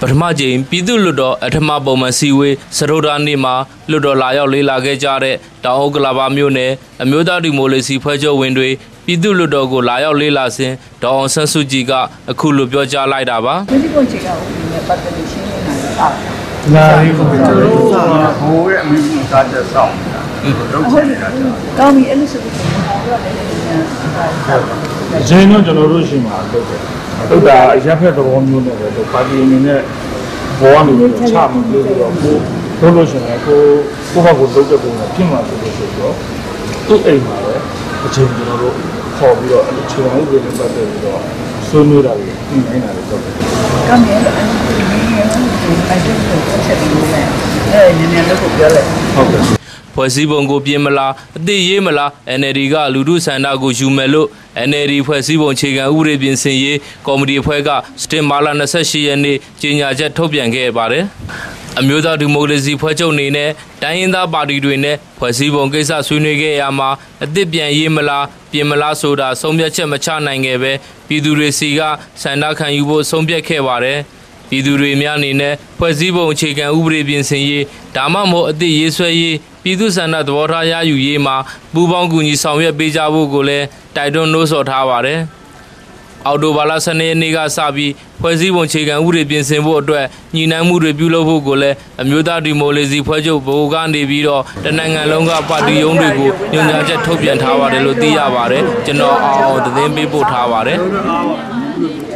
ပထမကြိမ်ပြည်သူ့လွတ်တော်အထမပုံမှန်စီဝေးစရိုဒာနေ့မှာလွတ်တော်လာရောက်လေးလာခဲ့ကြတဲ့တောင်အုပ်ကလာပါမြို့နယ်အမျိုးသားဒီမိုကရေစီဖွဲ့ချုပ်ဝင်တွေပြည်သူ့လွတ်တော်ကိုလာရောက်လေးလာစဉ်ဒေါအောင်ဆန်းစုကြည်ကအခုလိုပြောကြားလိုက်တာပါဒီပုံချေကဥပဒေနဲ့ပတ်သက်လို့ရှင်းနေတာပါလာရီကိုကျွန်တော်တို့ကဘိုးရဲ့အမိမှုသားချက်ဆောင်နေတာလုပ်ချင်နေတာကျွန်တော်ကောင်းပြီအဲ့လိုဆိုပြီးတော့တော့လည်းလည်းညာဇင်းတော့ကျွန်တော်တို့ရှိမှာလုပ်တယ် တုတ်တာအရက်ဖက်သဘောမျိုးနဲ့ပဲလို့ပါတီအနေနဲ့ဘောကနေပြီးချမှမလို့တော့ကိုလုပ်လို့ရှိရင်ကိုကိုယ့်ဘက်ကိုလုပ်တဲ့ပုံနဲ့ပြင်မှာဆိုလို့ဆိုတော့သူ့အိမ်မှာပဲအချိန်ကျွန်တော်တို့ခေါ်ပြီးတော့အခြေခံဥပဒေနဲ့ပတ်သက်ပြီးတော့ဆွေးနွေးတာတွေပြင်နေတာတွေလုပ်တယ်ကောင်းပြီအဲ့လိုအဲ့လိုဒီနေ့အဲ့လိုပိုက်တဲ့ဆက်ပြီးလို့လည်းအဲ့နည်းနည်းလေးကိုပြောလိုက်ဟုတ်ကဲ့ ဖွဲ့စည်းပုံကိုပြင်မလားအသိရေးမလား NLD ကလူထုဆန္ဒကိုယူမယ်လို့ NLD ဖွဲ့စည်းပုံအခြေခံဥပဒေပြင်ဆင်ရေးကော်မတီအဖွဲ့ကစတင်မာလာ28ရက်နေ့ကြေညာချက်ထုတ်ပြန်ခဲ့ပါတယ်အမျိုးသားဒီမိုကရေစီဖွဲ့ချုပ်အနေနဲ့တိုင်းရင်းသားပါတီတွေနဲ့ဖွဲ့စည်းပုံကိစ္စဆွေးနွေးခဲ့ရမှာအသစ်ပြန်ရေးမလားပြင်မလားဆိုတာဆုံးဖြတ်ချက်မချနိုင်ခဲ့ပဲပြည်သူတွေစီကဆန္ဒခံယူဖို့ဆုံးဖြတ်ခဲ့ပါတယ်ပြည်သူတွေများအနေနဲ့ဖွဲ့စည်းပုံအခြေခံဥပဒေပြင်ဆင်ရေးဒါမှမဟုတ်အသစ်ရေးဆွဲရေး ပြည်သူ့ဆန္ဒသဘောထားရယူရေးမှာပူးပေါင်းကူညီဆောင်ရွက်ပေးကြဖို့ကိုလည်းတိုက်တွန်းနှိုးဆော်ထားပါတယ်။အော်တိုဘာလ12ရက်နေ့ကစပြီးဖွဲ့စည်းပုံအခြေခံဥပဒေပြင်ဆင်ဖို့အတွက်ညီနှံမှုတွေပြုလုပ်ဖို့ကိုလည်းအမျိုးသားဒီမိုကရေစီဖွဲ့ချုပ်ဗဟိုကနေပြီးတော့တနင်္ဂနွေလုံးကပါတီရုံးတွေကိုညွှန်ကြားချက်ထုတ်ပြန်ထားပါတယ်လို့သိရပါတယ်။ကျွန်တော်အောင်အောင်သတင်းပေးပို့ထားပါတယ်။